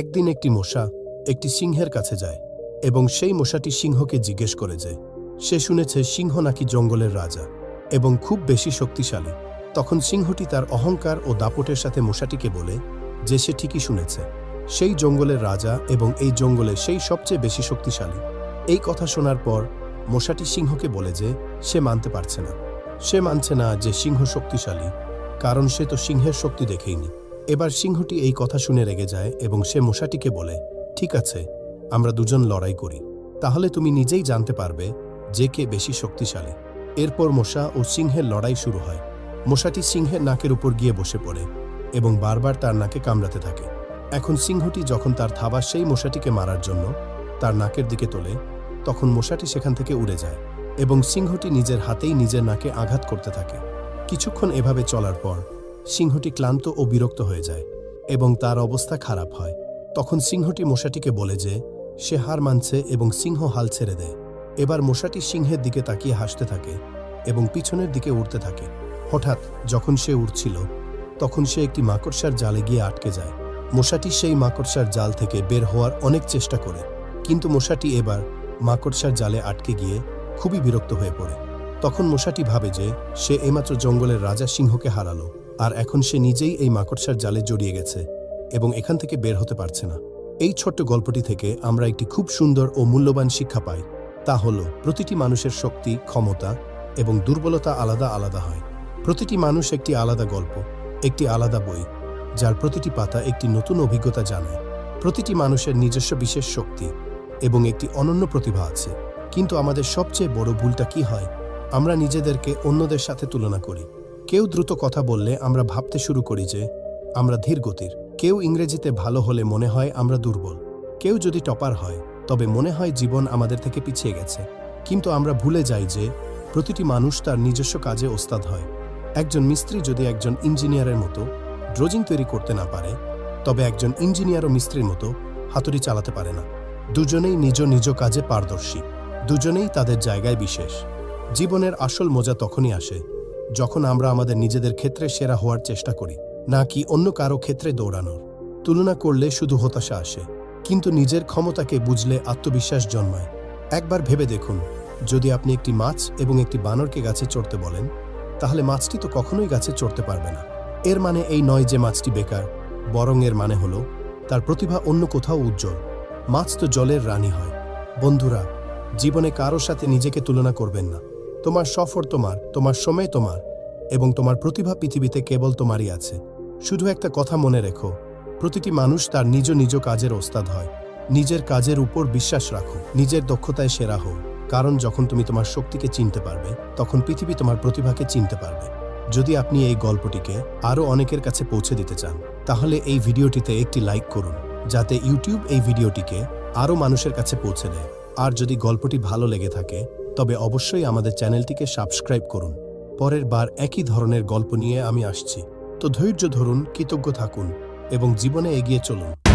একদিন একটি মশা একটি সিংহের কাছে যায় এবং সেই মশাটি সিংহকে জিজ্ঞেস করে যে, সে শুনেছে সিংহ নাকি জঙ্গলের রাজা এবং খুব বেশি শক্তিশালী। তখন সিংহটি তার অহংকার ও দাপটের সাথে মশাটিকে বলে যে, সে ঠিকই শুনেছে। সেই জঙ্গলের রাজা এবং এই জঙ্গলে সেই সবচেয়ে বেশি শক্তিশালী। এই কথা শোনার পর মশাটি সিংহকে বলে যে, সে মানতে পারছে না। সে মানছে না যে সিংহ শক্তিশালী, কারণ সে তো সিংহের শক্তি দেখেইনি। এবার সিংহটি এই কথা শুনে রেগে যায় এবং সে মশাটিকে বলে, ঠিক আছে, আমরা দুজন লড়াই করি। তাহলে তুমি নিজেই জানতে পারবে যে কে বেশি শক্তিশালী। এরপর মশা ও সিংহের লড়াই শুরু হয়। মশাটি সিংহের নাকের উপর গিয়ে বসে পড়ে এবং বারবার তার নাকে কামড়াতে থাকে। এখন সিংহটি যখন তার থাবা সেই মশাটিকে মারার জন্য তার নাকের দিকে তোলে, তখন মশাটি সেখান থেকে উড়ে যায় এবং সিংহটি নিজের হাতেই নিজের নাকে আঘাত করতে থাকে। কিছুক্ষণ এভাবে চলার পর সিংহটি ক্লান্ত ও বিরক্ত হয়ে যায় এবং তার অবস্থা খারাপ হয়। তখন সিংহটি মশাটিকে বলে যে, সে হার মানছে এবং সিংহ হাল ছেড়ে দেয়। এবার মশাটি সিংহের দিকে তাকিয়ে হাসতে থাকে এবং পিছনের দিকে উড়তে থাকে। হঠাৎ যখন সে উড়ছিল, তখন সে একটি মাকড়সার জালে গিয়ে আটকে যায়। মশাটি সেই মাকড়সার জাল থেকে বের হওয়ার অনেক চেষ্টা করে, কিন্তু মশাটি এবার মাকড়সার জালে আটকে গিয়ে খুবই বিরক্ত হয়ে পড়ে। তখন মশাটি ভাবে যে, সে এইমাত্র জঙ্গলের রাজা সিংহকে হারালো। আর এখন সে নিজেই এই মাকড়সার জালে জড়িয়ে গেছে এবং এখান থেকে বের হতে পারছে না। এই ছোট্ট গল্পটি থেকে আমরা একটি খুব সুন্দর ও মূল্যবান শিক্ষা পাই। তা হল, প্রতিটি মানুষের শক্তি, ক্ষমতা এবং দুর্বলতা আলাদা আলাদা হয়। প্রতিটি মানুষ একটি আলাদা গল্প, একটি আলাদা বই, যার প্রতিটি পাতা একটি নতুন অভিজ্ঞতা জানায় প্রতিটি মানুষের নিজস্ব বিশেষ শক্তি এবং একটি অনন্য প্রতিভা আছে। কিন্তু আমাদের সবচেয়ে বড় ভুলটা কি হয়, আমরা নিজেদেরকে অন্যদের সাথে তুলনা করি। কেউ দ্রুত কথা বললে আমরা ভাবতে শুরু করি যে, আমরা ধীর গতির কেউ ইংরেজিতে ভালো হলে মনে হয় আমরা দুর্বল। কেউ যদি টপার হয়, তবে মনে হয় জীবন আমাদের থেকে পিছিয়ে গেছে। কিন্তু আমরা ভুলে যাই যে, প্রতিটি মানুষ তার নিজস্ব কাজে ওস্তাদ হয়। একজন মিস্ত্রি যদি একজন ইঞ্জিনিয়ারের মতো ড্রোজিং তৈরি করতে না পারে, তবে একজন ইঞ্জিনিয়ার ও মিস্ত্রির মতো হাতুড়ি চালাতে পারে না। দুজনেই নিজ নিজ কাজে পারদর্শী। দুজনেই তাদের জায়গায় বিশেষ। জীবনের আসল মজা তখনই আসে যখন আমরা আমাদের নিজেদের ক্ষেত্রে সেরা হওয়ার চেষ্টা করি না কি অন্য কারও ক্ষেত্রে দৌড়ানোর। তুলনা করলে শুধু হতাশা আসে, কিন্তু নিজের ক্ষমতাকে বুঝলে আত্মবিশ্বাস জন্মায়। একবার ভেবে দেখুন, যদি আপনি একটি মাছ এবং একটি বানরকে গাছে চড়তে বলেন, তাহলে মাছটি তো কখনোই গাছে চড়তে পারবে না। এর মানে এই নয় যে মাছটি বেকার, বরং এর মানে হলো, তার প্রতিভা অন্য কোথাও উজ্জ্বল। মাছ তো জলের রানী হয়। বন্ধুরা, জীবনে কারোর সাথে নিজেকে তুলনা করবেন না। তোমার সফর তোমার তোমার সময় তোমার, এবং তোমার প্রতিভা পৃথিবীতে কেবল তোমারই আছে। শুধু একটা কথা মনে রেখো, প্রতিটি মানুষ তার নিজ নিজ কাজের ওস্তাদ হয়। নিজের কাজের উপর বিশ্বাস রাখো, নিজের দক্ষতায় সেরা হও। কারণ যখন তুমি তোমার শক্তিকে চিনতে পারবে, তখন পৃথিবী তোমার প্রতিভাকে চিনতে পারবে। যদি আপনি এই গল্পটিকে আরও অনেকের কাছে পৌঁছে দিতে চান, তাহলে এই ভিডিওটিতে একটি লাইক করুন, যাতে ইউটিউব এই ভিডিওটিকে আরও মানুষের কাছে পৌঁছে দেয়। আর যদি গল্পটি ভালো লেগে থাকে তবে অবশ্যই আমাদের চ্যানেলটিকে সাবস্ক্রাইব করুন। পরের বার একই ধরনের গল্প নিয়ে আমি আসছি। তো ধৈর্য ধরুন, কৃতজ্ঞ থাকুন এবং জীবনে এগিয়ে চলুন।